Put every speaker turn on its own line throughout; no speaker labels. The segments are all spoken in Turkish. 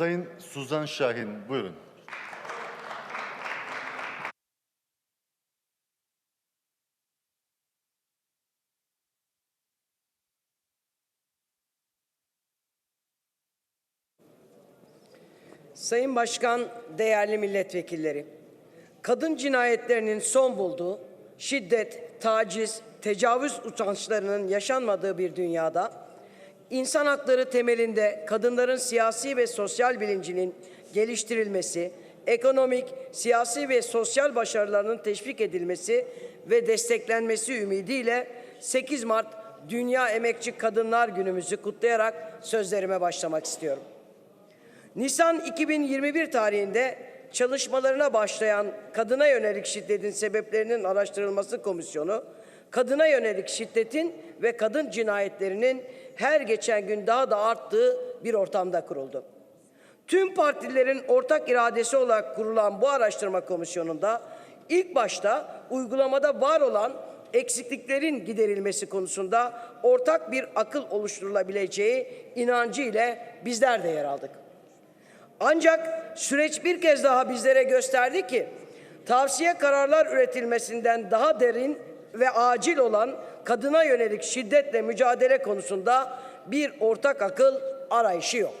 Sayın Suzan Şahin buyurun.
Sayın Başkan, değerli milletvekilleri, kadın cinayetlerinin son bulduğu, şiddet, taciz, tecavüz utançlarının yaşanmadığı bir dünyada, insan hakları temelinde kadınların siyasi ve sosyal bilincinin geliştirilmesi, ekonomik, siyasi ve sosyal başarılarının teşvik edilmesi ve desteklenmesi ümidiyle 8 Mart Dünya Emekçi Kadınlar Günümüzü kutlayarak sözlerime başlamak istiyorum. Nisan 2021 tarihinde çalışmalarına başlayan kadına yönelik şiddetin sebeplerinin araştırılması komisyonu, kadına yönelik şiddetin ve kadın cinayetlerinin her geçen gün daha da arttığı bir ortamda kuruldu. Tüm partilerin ortak iradesi olarak kurulan bu araştırma komisyonunda ilk başta uygulamada var olan eksikliklerin giderilmesi konusunda ortak bir akıl oluşturulabileceği inancı ile bizler de yer aldık. Ancak süreç bir kez daha bizlere gösterdi ki tavsiye kararlar üretilmesinden daha derin ve acil olan kadına yönelik şiddetle mücadele konusunda bir ortak akıl arayışı yok.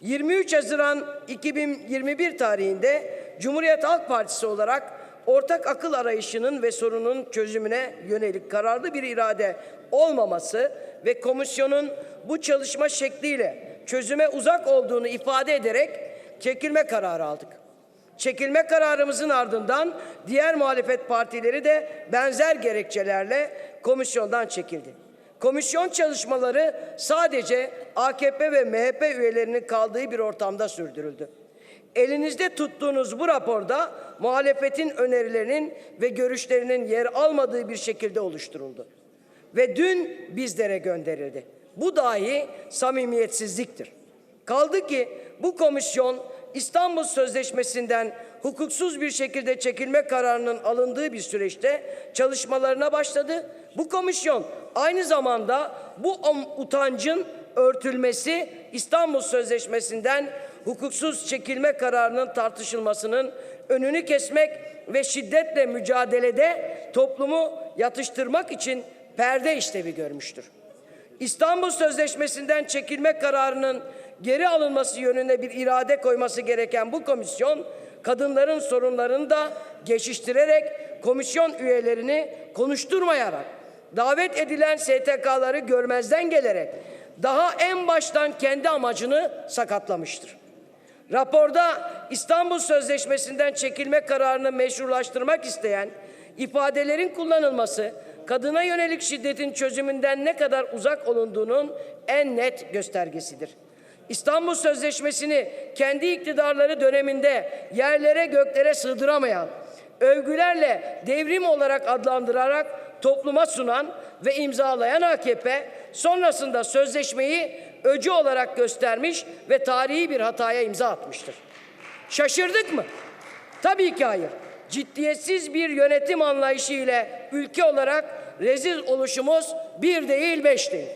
23 Haziran 2021 tarihinde Cumhuriyet Halk Partisi olarak ortak akıl arayışının ve sorunun çözümüne yönelik kararlı bir irade olmaması ve komisyonun bu çalışma şekliyle çözüme uzak olduğunu ifade ederek çekilme kararı aldık. Çekilme kararımızın ardından diğer muhalefet partileri de benzer gerekçelerle komisyondan çekildi. Komisyon çalışmaları sadece AKP ve MHP üyelerinin kaldığı bir ortamda sürdürüldü. Elinizde tuttuğunuz bu raporda muhalefetin önerilerinin ve görüşlerinin yer almadığı bir şekilde oluşturuldu. Ve dün bizlere gönderildi. Bu dahi samimiyetsizliktir. Kaldı ki bu komisyon İstanbul Sözleşmesi'nden hukuksuz bir şekilde çekilme kararının alındığı bir süreçte çalışmalarına başladı. Bu komisyon aynı zamanda bu utancın örtülmesi İstanbul Sözleşmesi'nden hukuksuz çekilme kararının tartışılmasının önünü kesmek ve şiddetle mücadelede toplumu yatıştırmak için perde işlevi görmüştür. İstanbul Sözleşmesi'nden çekilme kararının geri alınması yönünde bir irade koyması gereken bu komisyon, kadınların sorunlarını da geçiştirerek komisyon üyelerini konuşturmayarak, davet edilen STK'ları görmezden gelerek daha en baştan kendi amacını sakatlamıştır. Raporda İstanbul Sözleşmesi'nden çekilme kararını meşrulaştırmak isteyen ifadelerin kullanılması kadına yönelik şiddetin çözümünden ne kadar uzak olunduğunun en net göstergesidir. İstanbul Sözleşmesi'ni kendi iktidarları döneminde yerlere göklere sığdıramayan, övgülerle devrim olarak adlandırarak topluma sunan ve imzalayan AKP sonrasında sözleşmeyi öcü olarak göstermiş ve tarihi bir hataya imza atmıştır. Şaşırdık mı? Tabii ki hayır. Ciddiyetsiz bir yönetim anlayışı ile ülke olarak rezil oluşumuz bir değil beş değil.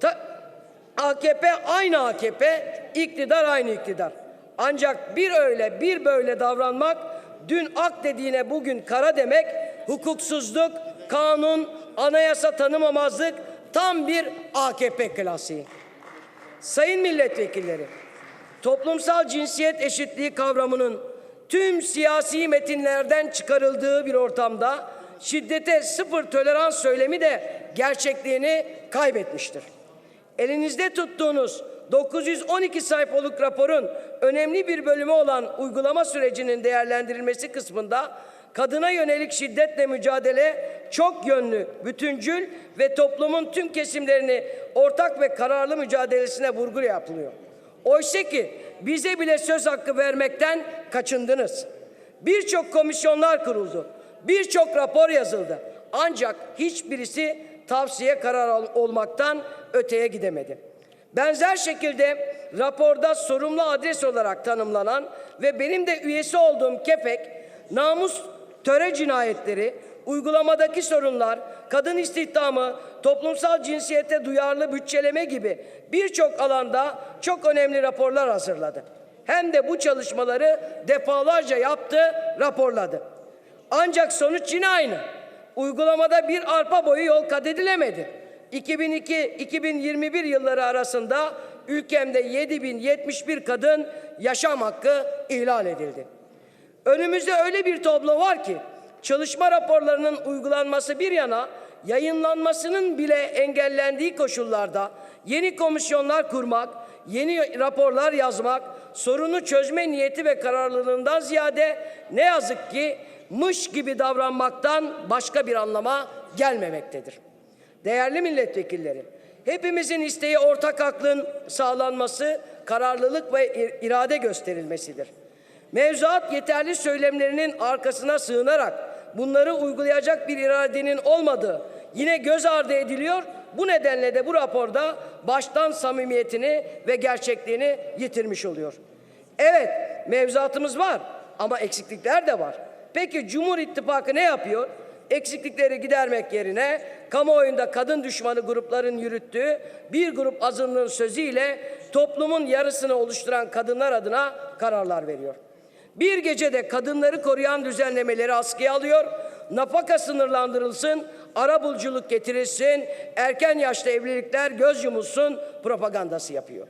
Ta AKP aynı AKP, iktidar aynı iktidar. Ancak bir öyle bir böyle davranmak dün ak dediğine bugün kara demek hukuksuzluk, kanun, anayasa tanımamazlık tam bir AKP klasiği. Sayın milletvekilleri, toplumsal cinsiyet eşitliği kavramının tüm siyasi metinlerden çıkarıldığı bir ortamda şiddete sıfır tolerans söylemi de gerçekliğini kaybetmiştir. Elinizde tuttuğunuz 912 sayfalık raporun önemli bir bölümü olan uygulama sürecinin değerlendirilmesi kısmında kadına yönelik şiddetle mücadele çok yönlü, bütüncül ve toplumun tüm kesimlerini ortak ve kararlı mücadelesine vurgu yapılıyor. Oysa ki bize bile söz hakkı vermekten kaçındınız. Birçok komisyonlar kuruldu. Birçok rapor yazıldı. Ancak hiçbirisi tavsiye karar olmaktan öteye gidemedi. Benzer şekilde raporda sorumlu adres olarak tanımlanan ve benim de üyesi olduğum KEPEK, namus töre cinayetleri, uygulamadaki sorunlar, kadın istihdamı, toplumsal cinsiyete duyarlı bütçeleme gibi birçok alanda çok önemli raporlar hazırladı. Hem de bu çalışmaları defalarca yaptı, raporladı. Ancak sonuç yine aynı. Uygulamada bir arpa boyu yol kat edilemedi. 2002-2021 yılları arasında ülkemde 7071 kadın yaşam hakkı ihlal edildi. Önümüzde öyle bir tablo var ki çalışma raporlarının uygulanması bir yana yayınlanmasının bile engellendiği koşullarda yeni komisyonlar kurmak, yeni raporlar yazmak sorunu çözme niyeti ve kararlılığından ziyade ne yazık ki mış gibi davranmaktan başka bir anlama gelmemektedir. Değerli milletvekilleri, hepimizin isteği ortak aklın sağlanması, kararlılık ve irade gösterilmesidir. Mevzuat yeterli söylemlerinin arkasına sığınarak bunları uygulayacak bir iradenin olmadığı yine göz ardı ediliyor. Bu nedenle de bu raporda baştan samimiyetini ve gerçekliğini yitirmiş oluyor. Evet, mevzuatımız var ama eksiklikler de var. Peki Cumhur İttifakı ne yapıyor? Eksiklikleri gidermek yerine kamuoyunda kadın düşmanı grupların yürüttüğü bir grup azınlığın sözüyle toplumun yarısını oluşturan kadınlar adına kararlar veriyor. Bir gecede kadınları koruyan düzenlemeleri askıya alıyor, nafaka sınırlandırılsın, arabuluculuk getirilsin, erken yaşta evlilikler göz yumulsun propagandası yapıyor.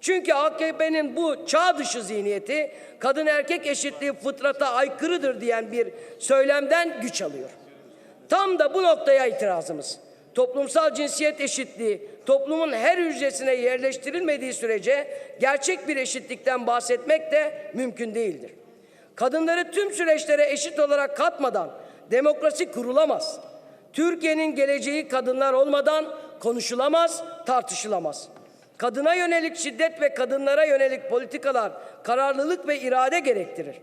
Çünkü AKP'nin bu çağ dışı zihniyeti kadın erkek eşitliği fıtrata aykırıdır diyen bir söylemden güç alıyor. Tam da bu noktaya itirazımız. Toplumsal cinsiyet eşitliği toplumun her hücresine yerleştirilmediği sürece gerçek bir eşitlikten bahsetmek de mümkün değildir. Kadınları tüm süreçlere eşit olarak katmadan demokrasi kurulamaz. Türkiye'nin geleceği kadınlar olmadan konuşulamaz, tartışılamaz. Kadına yönelik şiddet ve kadınlara yönelik politikalar kararlılık ve irade gerektirir.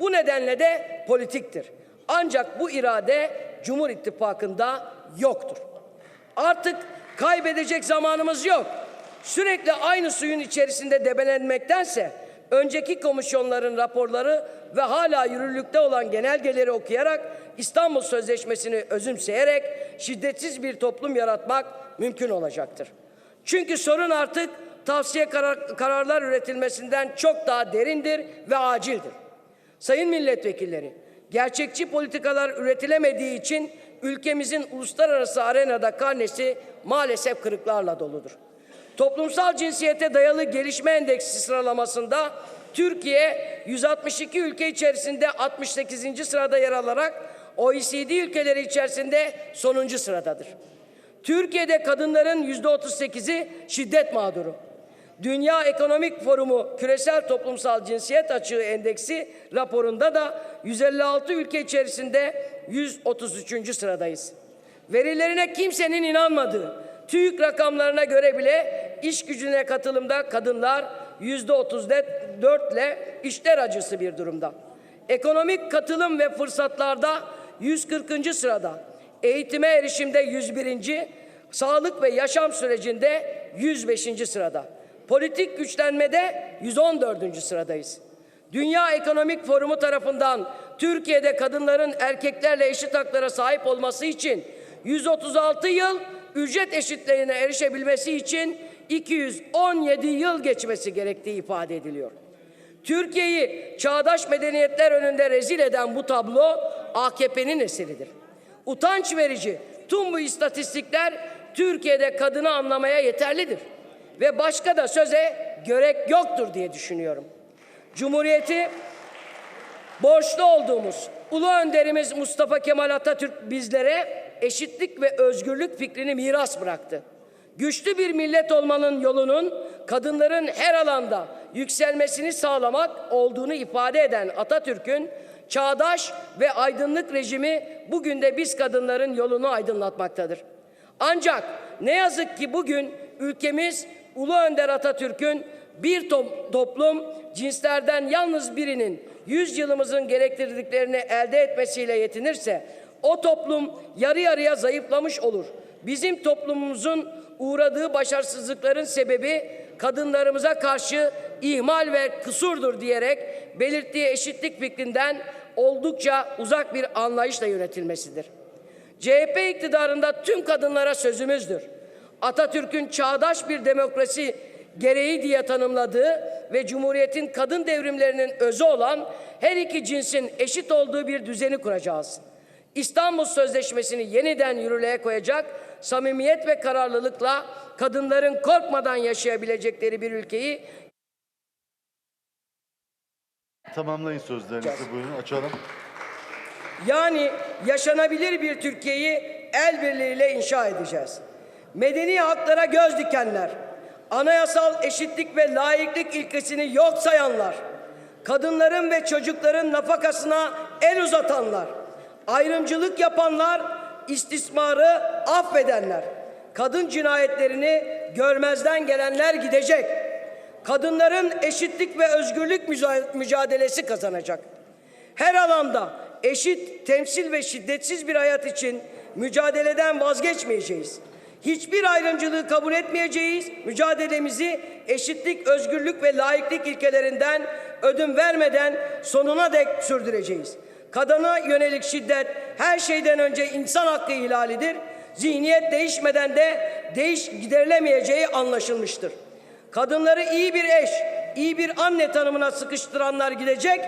Bu nedenle de politiktir. Ancak bu irade Cumhur İttifakı'nda yoktur. Artık kaybedecek zamanımız yok. Sürekli aynı suyun içerisinde debelenmektense önceki komisyonların raporları ve hala yürürlükte olan genelgeleri okuyarak İstanbul Sözleşmesi'ni özümseyerek şiddetsiz bir toplum yaratmak mümkün olacaktır. Çünkü sorun artık tavsiye karar, kararlar üretilmesinden çok daha derindir ve acildir. Sayın milletvekilleri, gerçekçi politikalar üretilemediği için ülkemizin uluslararası arenada karnesi maalesef kırıklarla doludur. Toplumsal cinsiyete dayalı gelişme endeksi sıralamasında Türkiye 162 ülke içerisinde 68. sırada yer alarak OECD ülkeleri içerisinde sonuncu sıradadır. Türkiye'de kadınların yüzde 38'i şiddet mağduru. Dünya Ekonomik Forumu Küresel Toplumsal Cinsiyet Açığı Endeksi raporunda da 156 ülke içerisinde 133. sıradayız. Verilerine kimsenin inanmadığı TÜİK rakamlarına göre bile iş gücüne katılımda kadınlar yüzde 34 ile işler acısı bir durumda. Ekonomik katılım ve fırsatlarda 140. sırada, eğitime erişimde 101. sağlık ve yaşam sürecinde 105. sırada. Politik güçlenmede 114. sıradayız. Dünya Ekonomik Forumu tarafından Türkiye'de kadınların erkeklerle eşit haklara sahip olması için 136 yıl, ücret eşitliğine erişebilmesi için 217 yıl geçmesi gerektiği ifade ediliyor. Türkiye'yi çağdaş medeniyetler önünde rezil eden bu tablo AKP'nin eseridir. Utanç verici tüm bu istatistikler Türkiye'de kadını anlamaya yeterlidir. Ve başka da söze gerek yoktur diye düşünüyorum. Cumhuriyeti borçlu olduğumuz ulu önderimiz Mustafa Kemal Atatürk bizlere eşitlik ve özgürlük fikrini miras bıraktı. Güçlü bir millet olmanın yolunun kadınların her alanda yükselmesini sağlamak olduğunu ifade eden Atatürk'ün çağdaş ve aydınlık rejimi bugün de biz kadınların yolunu aydınlatmaktadır. Ancak ne yazık ki bugün ülkemiz Ulu Önder Atatürk'ün bir to- toplum cinslerden yalnız birinin 100 yılımızın gerektirdiklerini elde etmesiyle yetinirse o toplum yarı yarıya zayıflamış olur. Bizim toplumumuzun uğradığı başarısızlıkların sebebi kadınlarımıza karşı ihmal ve kusurdur diyerek belirttiği eşitlik fikrinden oldukça uzak bir anlayışla yönetilmesidir. CHP iktidarında tüm kadınlara sözümüzdür. Atatürk'ün çağdaş bir demokrasi gereği diye tanımladığı ve Cumhuriyet'in kadın devrimlerinin özü olan her iki cinsin eşit olduğu bir düzeni kuracağız. İstanbul Sözleşmesi'ni yeniden yürürlüğe koyacak samimiyet ve kararlılıkla kadınların korkmadan yaşayabilecekleri bir ülkeyi
Tamamlayın sözlerinizi buyurun. Açalım.
Yani yaşanabilir bir Türkiye'yi el birliğiyle inşa edeceğiz. Medeni haklara göz dikenler, anayasal eşitlik ve layıklık ilkesini yok sayanlar, kadınların ve çocukların nafakasına el uzatanlar, ayrımcılık yapanlar, istismarı affedenler, kadın cinayetlerini görmezden gelenler gidecek. Kadınların eşitlik ve özgürlük müca- mücadelesi kazanacak. Her alanda eşit, temsil ve şiddetsiz bir hayat için mücadeleden vazgeçmeyeceğiz. Hiçbir ayrımcılığı kabul etmeyeceğiz. Mücadelemizi eşitlik, özgürlük ve layıklık ilkelerinden ödün vermeden sonuna dek sürdüreceğiz. Kadına yönelik şiddet her şeyden önce insan hakkı ihlalidir. Zihniyet değişmeden de değiş giderilemeyeceği anlaşılmıştır. Kadınları iyi bir eş, iyi bir anne tanımına sıkıştıranlar gidecek.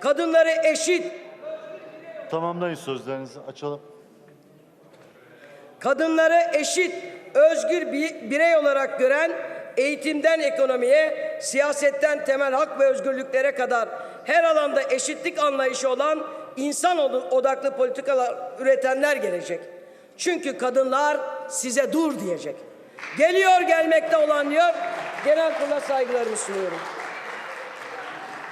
Kadınları eşit,
Tamamlayın sözlerinizi. Açalım.
Kadınları eşit, özgür bir birey olarak gören eğitimden ekonomiye, siyasetten temel hak ve özgürlüklere kadar her alanda eşitlik anlayışı olan insan odaklı politikalar üretenler gelecek. Çünkü kadınlar size dur diyecek. Geliyor gelmekte olan diyor. Genel kurula saygılarımı sunuyorum.